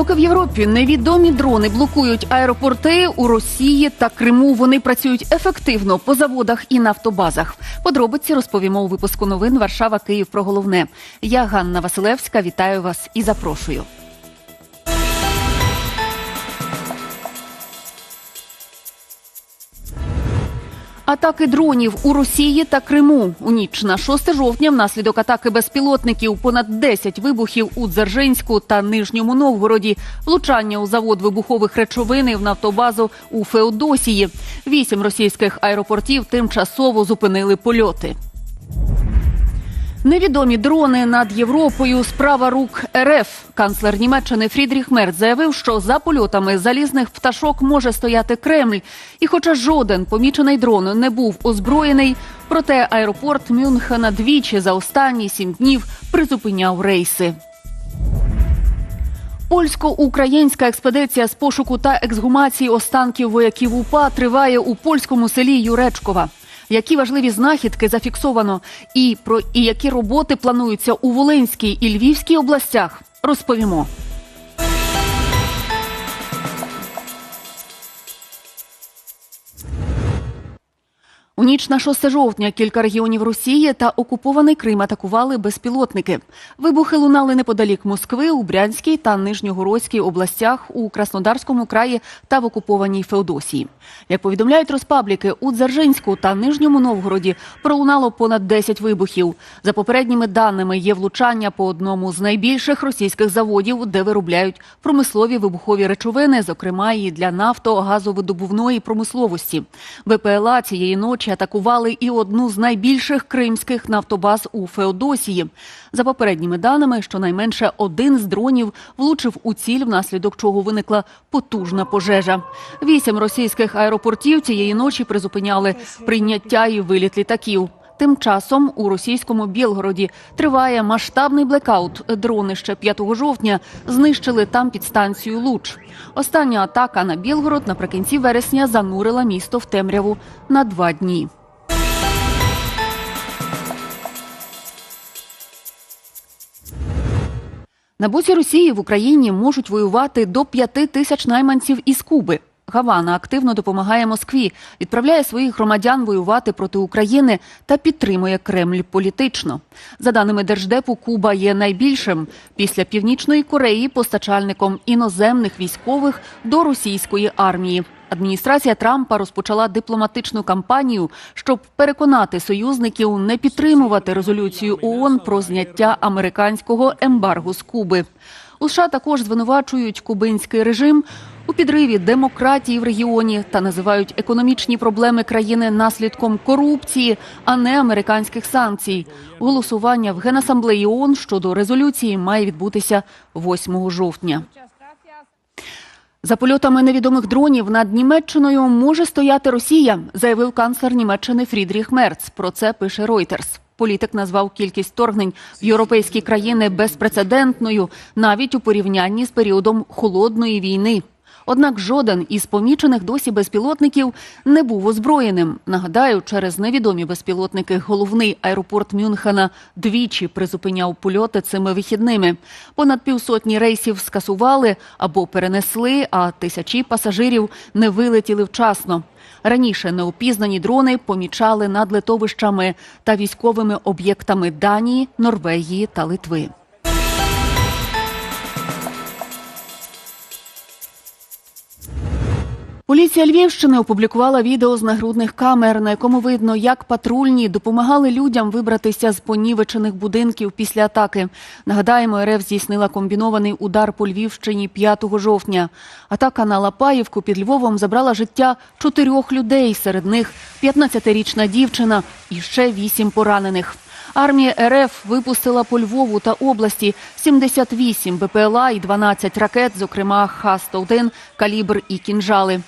Поки в Європі невідомі дрони блокують аеропорти у Росії та Криму. Вони працюють ефективно по заводах і нафтобазах. Подробиці розповімо у випуску новин Варшава Київ про головне. Я Ганна Василевська. Вітаю вас і запрошую. Атаки дронів у Росії та Криму у ніч на 6 жовтня внаслідок атаки безпілотників понад 10 вибухів у Дзержинську та Нижньому Новгороді, влучання у завод вибухових речовин і в нафтобазу у Феодосії. Вісім російських аеропортів тимчасово зупинили польоти. Невідомі дрони над Європою. Справа рук РФ. Канцлер Німеччини Фрідріх Мерц заявив, що за польотами залізних пташок може стояти Кремль. І, хоча жоден помічений дрон не був озброєний, проте аеропорт Мюнхена двічі за останні сім днів призупиняв рейси. Польсько-українська експедиція з пошуку та ексгумації останків вояків УПА триває у польському селі Юречкова. Які важливі знахідки зафіксовано, і про і які роботи плануються у Волинській і Львівській областях, розповімо. У ніч на 6 жовтня кілька регіонів Росії та окупований Крим атакували безпілотники. Вибухи лунали неподалік Москви, у Брянській та Нижньогородській областях, у Краснодарському краї та в окупованій Феодосії. Як повідомляють розпабліки, у Дзержинську та Нижньому Новгороді пролунало понад 10 вибухів. За попередніми даними є влучання по одному з найбільших російських заводів, де виробляють промислові вибухові речовини, зокрема і для нафто, газовидобувної промисловості. БПЛА цієї ночі атакували і одну з найбільших кримських нафтобаз у Феодосії. За попередніми даними, щонайменше один з дронів влучив у ціль, внаслідок чого виникла потужна пожежа. Вісім російських аеропортів цієї ночі призупиняли прийняття і виліт літаків. Тим часом у російському Білгороді триває масштабний блекаут. Дрони ще 5 жовтня знищили там підстанцію Луч. Остання атака на Білгород наприкінці вересня занурила місто в темряву на два дні. На боці Росії в Україні можуть воювати до п'яти тисяч найманців із Куби. Гавана активно допомагає Москві, відправляє своїх громадян воювати проти України та підтримує Кремль політично. За даними держдепу, Куба є найбільшим після північної Кореї постачальником іноземних військових до російської армії. Адміністрація Трампа розпочала дипломатичну кампанію, щоб переконати союзників не підтримувати резолюцію ООН про зняття американського ембаргу з Куби. У США також звинувачують кубинський режим у підриві демократії в регіоні та називають економічні проблеми країни наслідком корупції, а не американських санкцій. Голосування в Генасамблеї ООН щодо резолюції має відбутися 8 жовтня. За польотами невідомих дронів над Німеччиною може стояти Росія, заявив канцлер Німеччини Фрідріх Мерц. Про це пише Reuters. Політик назвав кількість торгнень в європейські країни безпрецедентною, навіть у порівнянні з періодом холодної війни. Однак жоден із помічених досі безпілотників не був озброєним. Нагадаю, через невідомі безпілотники головний аеропорт Мюнхена двічі призупиняв польоти цими вихідними. Понад півсотні рейсів скасували або перенесли, а тисячі пасажирів не вилетіли вчасно. Раніше неопізнані дрони помічали над литовищами та військовими об'єктами Данії, Норвегії та Литви. Поліція Львівщини опублікувала відео з нагрудних камер, на якому видно, як патрульні допомагали людям вибратися з понівечених будинків після атаки. Нагадаємо, РФ здійснила комбінований удар по Львівщині 5 жовтня. Атака на Лапаївку під Львовом забрала життя чотирьох людей. Серед них 15-річна дівчина і ще вісім поранених. Армія РФ випустила по Львову та області 78 БПЛА і 12 ракет, зокрема Х-101, калібр і кінжали.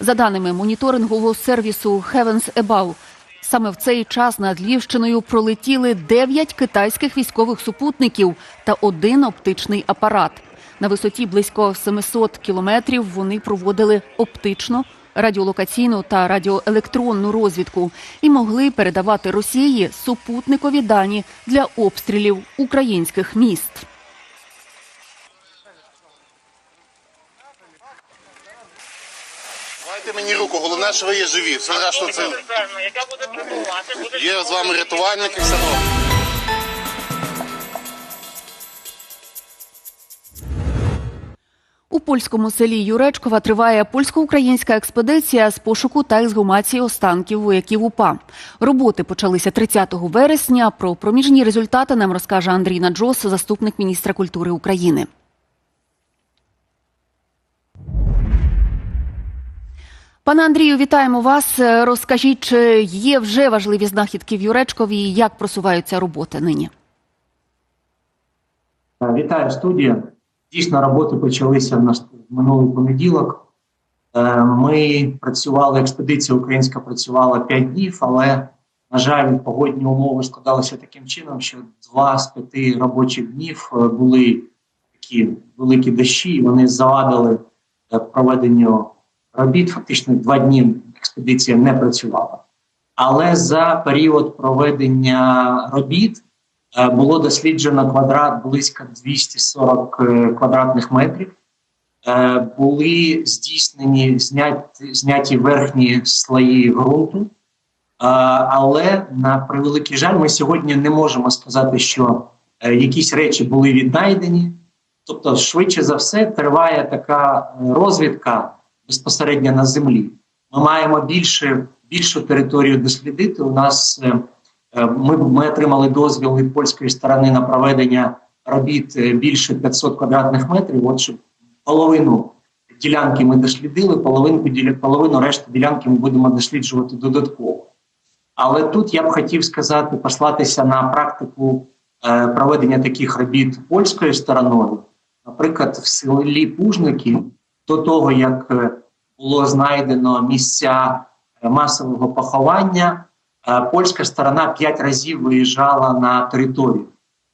За даними моніторингового сервісу Heavens Above, саме в цей час над Львівщиною пролетіли 9 китайських військових супутників та один оптичний апарат. На висоті близько 700 кілометрів вони проводили оптично, радіолокаційну та радіоелектронну розвідку і могли передавати Росії супутникові дані для обстрілів українських міст. Головне, що ви є живі. Все решта це яка буде прибувати, буде є з вами рятувальники, все добре. У польському селі Юречкова триває польсько-українська експедиція з пошуку та ексгумації останків вояків УПА. Роботи почалися 30 вересня. Про проміжні результати нам розкаже Андрій Наджос, заступник міністра культури України. Пане Андрію, вітаємо вас. Е, Розкажіть, чи є вже важливі знахідки в Юречкові і як просуваються роботи нині? Е, Вітаю студія. Дійсно, роботи почалися в минулий понеділок. Е, Ми працювали, експедиція українська працювала 5 днів, але, на жаль, погодні умови складалися таким чином, що два з п'яти робочих днів були такі великі дощі, і вони завадили проведенню робіт. Фактично два дні експедиція не працювала. Але за період проведення робіт Е, було досліджено квадрат близько 240 е, квадратних метрів. Е, Були здійснені зняті, зняті верхні слої ґрунту. Але на превеликий жаль, ми сьогодні не можемо сказати, що якісь речі були віднайдені. Тобто, швидше за все, триває така розвідка безпосередньо на землі. Ми маємо більше, більшу територію дослідити. У нас е, Е, Ми, ми отримали дозвіл від польської сторони на проведення робіт е, більше 500 квадратних метрів. От щоб половину ділянки ми дослідили, половинку половину решти ділянки ми будемо досліджувати додатково. Але тут я б хотів сказати, послатися на практику проведення таких робіт польською стороною. Наприклад, в селі Пужники до того, як е, було знайдено місця е, масового поховання. Е, Польська сторона п'ять разів виїжджала на територію.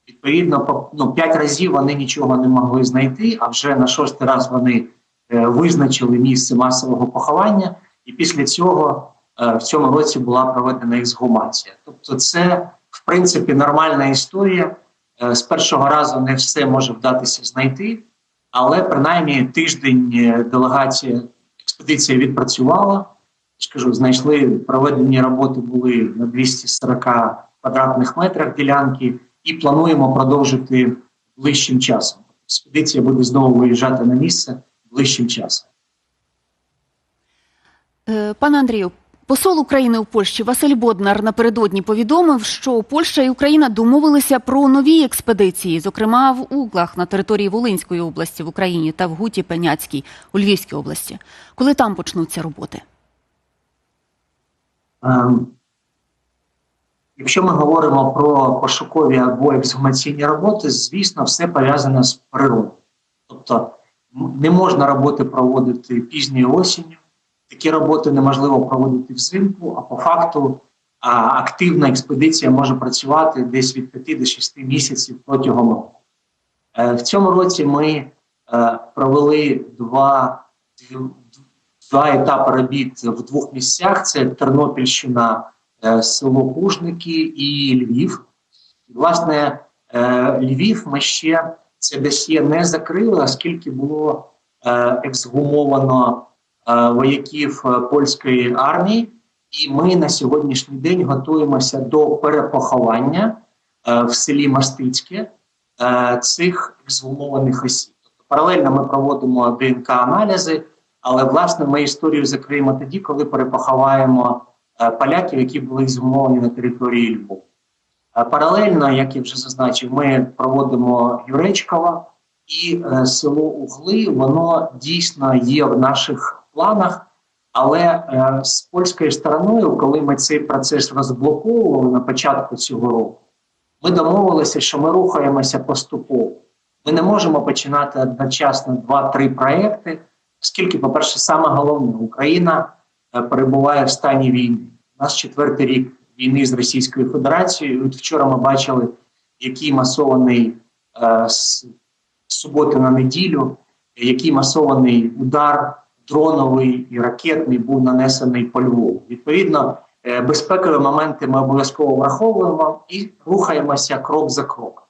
Відповідно, по- ну, п'ять разів вони нічого не могли знайти, а вже на шостий раз вони визначили місце масового поховання, і після цього в цьому році була проведена ексгумація. Тобто, це в принципі нормальна історія. З першого разу не все може вдатися знайти, але принаймні тиждень е, делегація експедиція відпрацювала. Я ж кажу, знайшли проведені роботи були на 240 квадратних метрах ділянки, і плануємо продовжити ближчим часом. Експедиція буде знову виїжджати на місце ближчим часом. Е, Пане Андрію, посол України у Польщі Василь Боднар напередодні повідомив, що Польща і Україна домовилися про нові експедиції, зокрема в Углах на території Волинської області в Україні та в Гуті Пеняцькій у Львівській області. Коли там почнуться роботи? Ем, Якщо ми говоримо про пошукові або ексгумаційні роботи, звісно, все пов'язане з природою. Тобто не можна роботи проводити пізньою осінню, такі роботи неможливо проводити взимку, а по факту а, активна експедиція може працювати десь від 5 до 6 місяців протягом року. Е, В цьому році ми е, провели два, два етапи робіт в двох місцях: це Тернопільщина, е, село Пушники і Львів. Власне, е, Львів ми ще це досьє не закрили, оскільки було е, ексгумовано вояків е, польської армії, і ми на сьогоднішній день готуємося до перепоховання е, в селі Мастицьке е, цих ексгумованих осіб. Тобто паралельно ми проводимо ДНК-аналізи, але власне ми історію закриємо тоді, коли перепоховаємо е, поляків, які були ексгумовані на території Львова. Е, Паралельно, як я вже зазначив, ми проводимо Юречкова і е, село Угли. Воно дійсно є в наших планах. Але е, з польською стороною, коли ми цей процес розблоковували на початку цього року, ми домовилися, що ми рухаємося поступово. Ми не можемо починати одночасно два-три проекти, оскільки, по-перше, саме головне, Україна е, перебуває в стані війни. У нас четвертий рік війни з Російською Федерацією. От вчора ми бачили, який масований е, з суботи на неділю, який масований удар дроновий і ракетний був нанесений по Львову. Відповідно, е, безпекові моменти ми обов'язково враховуємо і рухаємося крок за кроком.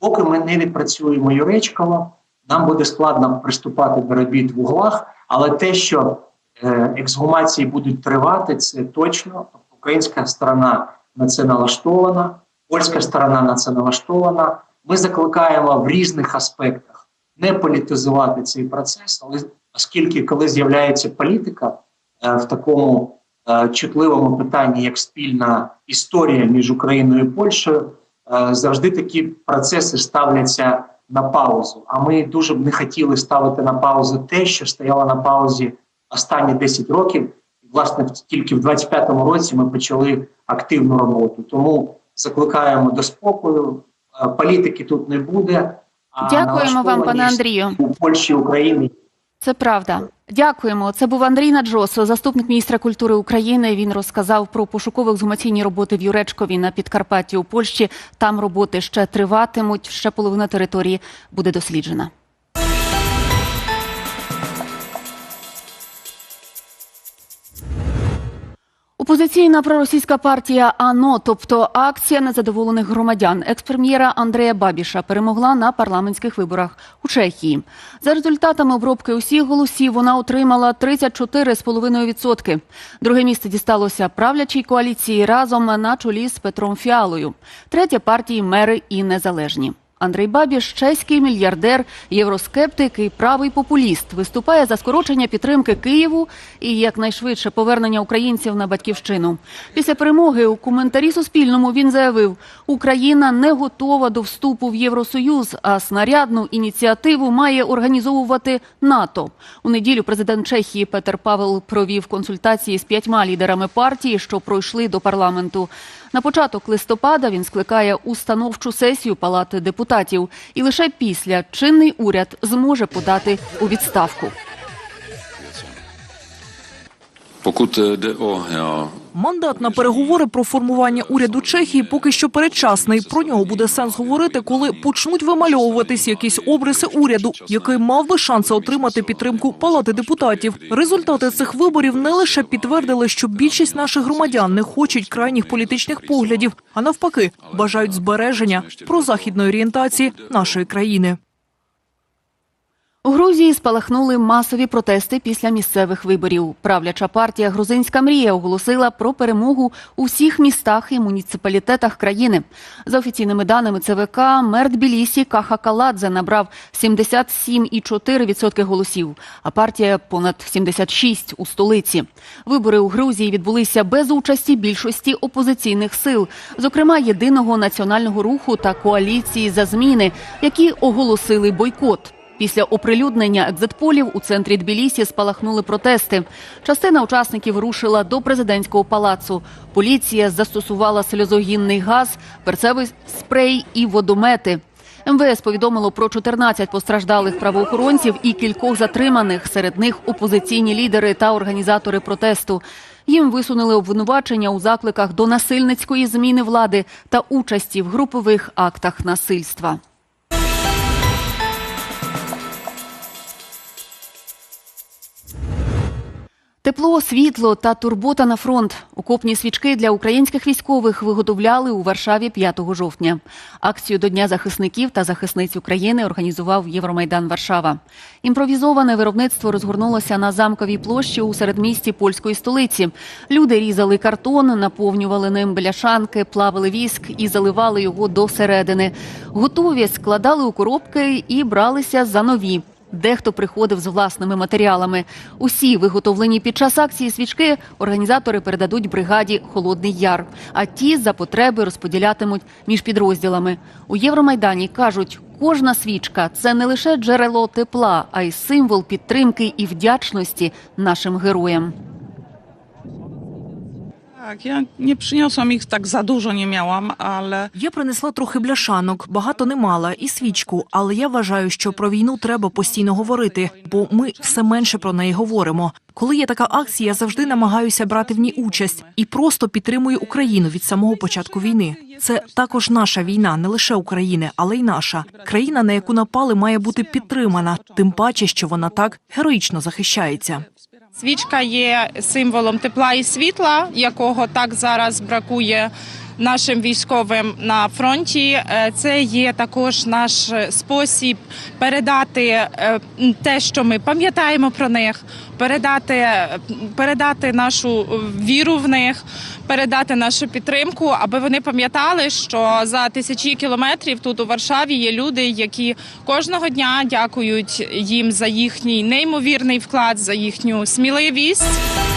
Поки ми не відпрацюємо Юречкова, нам буде складно приступати до робіт в углах, але те, що Е, Ексгумації будуть тривати, це точно. Українська сторона на це налаштована, польська сторона на це налаштована. Ми закликаємо в різних аспектах не політизувати цей процес, але оскільки коли з'являється політика е, в такому е, чутливому питанні, як спільна історія між Україною і Польщею, е, завжди такі процеси ставляться на паузу. А ми дуже б не хотіли ставити на паузу те, що стояло на паузі останні 10 років. Власне, тільки в 25-му році ми почали активну роботу. Тому закликаємо до спокою. Політики тут не буде. а Дякуємо вам, пане Андрію. у Польщі і Україні Це правда. Дякуємо. Це був Андрій Наджосо, заступник міністра культури України. Він розказав про пошуково-ексгумаційні роботи в Юречкові на Підкарпатті у Польщі. Там роботи ще триватимуть. Ще половина території буде досліджена. Опозиційна проросійська партія АНО, тобто акція незадоволених громадян, експрем'єра Андрея Бабіша перемогла на парламентських виборах у Чехії. За результатами обробки усіх голосів вона отримала 34,5%. Друге місце дісталося правлячій коаліції разом на чолі з Петром Фіалою. Третє партії мери і незалежні. Андрій Бабіш, чеський мільярдер, євроскептик і правий популіст, виступає за скорочення підтримки Києву і якнайшвидше повернення українців на батьківщину. Після перемоги у коментарі Суспільному він заявив: Україна не готова до вступу в Євросоюз, а снарядну ініціативу має організовувати НАТО. У неділю президент Чехії Петер Павел провів консультації з п'ятьма лідерами партії, що пройшли до парламенту. На початок листопада він скликає установчу сесію Палати депутатів, і лише після чинний уряд зможе подати у відставку. Мандат на переговори про формування уряду Чехії поки що передчасний. Про нього буде сенс говорити, коли почнуть вимальовуватись якісь обриси уряду, який мав би шанси отримати підтримку палати депутатів. Результати цих виборів не лише підтвердили, що більшість наших громадян не хочуть крайніх політичних поглядів, а навпаки, бажають збереження прозахідної орієнтації нашої країни. У Грузії спалахнули масові протести після місцевих виборів. Правляча партія Грузинська мрія оголосила про перемогу у всіх містах і муніципалітетах країни. За офіційними даними ЦВК, мер Тбілісі Каха Каладзе набрав 77,4% голосів, а партія понад 76% у столиці. Вибори у Грузії відбулися без участі більшості опозиційних сил, зокрема єдиного національного руху та коаліції за зміни, які оголосили бойкот. Після оприлюднення екзитполів у центрі Тбілісі спалахнули протести. Частина учасників рушила до президентського палацу. Поліція застосувала сльозогінний газ, перцевий спрей і водомети. МВС повідомило про 14 постраждалих правоохоронців і кількох затриманих. Серед них опозиційні лідери та організатори протесту. Їм висунули обвинувачення у закликах до насильницької зміни влади та участі в групових актах насильства. Тепло, світло та турбота на фронт. Окопні свічки для українських військових виготовляли у Варшаві 5 жовтня. Акцію до Дня захисників та захисниць України організував Євромайдан Варшава. Імпровізоване виробництво розгорнулося на замковій площі у середмісті польської столиці. Люди різали картон, наповнювали ним бляшанки, плавили віск і заливали його до середини. Готові складали у коробки і бралися за нові. Дехто приходив з власними матеріалами. Усі виготовлені під час акції свічки організатори передадуть бригаді Холодний Яр, а ті за потреби розподілятимуть між підрозділами. У Євромайдані кажуть, кожна свічка це не лише джерело тепла, а й символ підтримки і вдячності нашим героям. Tak, ja nie przyniosłam ich tak za dużo, nie miałam, ale Я принесла трохи бляшанок, багато не мала, і свічку. Але я вважаю, що про війну треба постійно говорити, бо ми все менше про неї говоримо. Коли є така акція, я завжди намагаюся брати в ній участь і просто підтримую Україну від самого початку війни. Це також наша війна, не лише України, але й наша країна, на яку напали, має бути підтримана, тим паче, що вона так героїчно захищається. Свічка є символом тепла і світла, якого так зараз бракує нашим військовим на фронті. Е, Це є також наш е, спосіб передати е, те, що ми пам'ятаємо про них, передати, передати нашу віру в них, передати нашу підтримку, аби вони пам'ятали, що за тисячі кілометрів тут у Варшаві є люди, які кожного дня дякують їм за їхній неймовірний вклад, за їхню сміливість.